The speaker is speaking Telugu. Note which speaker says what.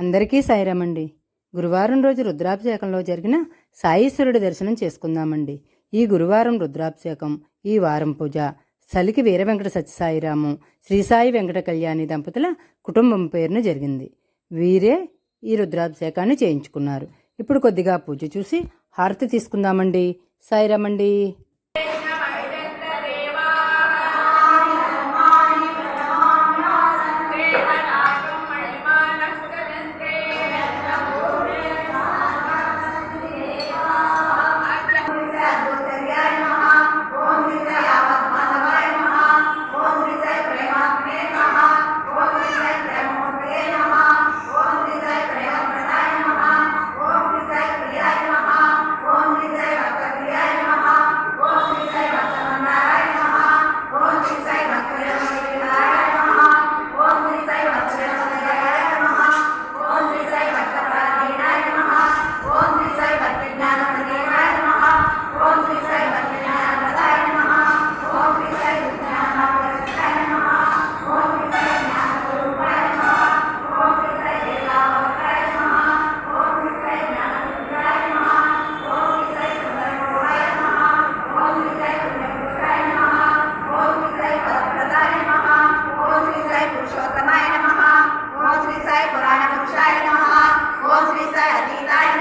Speaker 1: అందరికీ సాయిరామండి. గురువారం రోజు రుద్రాభిషేకంలో జరిగిన సాయీశ్వరుడి దర్శనం చేసుకుందామండి. ఈ గురువారం రుద్రాభిషేకం ఈ వారం పూజ. సలికి వీర వెంకట సత్యసాయిరాము శ్రీసాయి వెంకట కళ్యాణి దంపతుల కుటుంబం పేరున జరిగింది. వీరే ఈ రుద్రాభిషేకాన్ని చేయించుకున్నారు. ఇప్పుడు కొద్దిగా పూజ చూసి హారతి తీసుకుందామండి. సాయిరామండి.
Speaker 2: Lisa, Lila,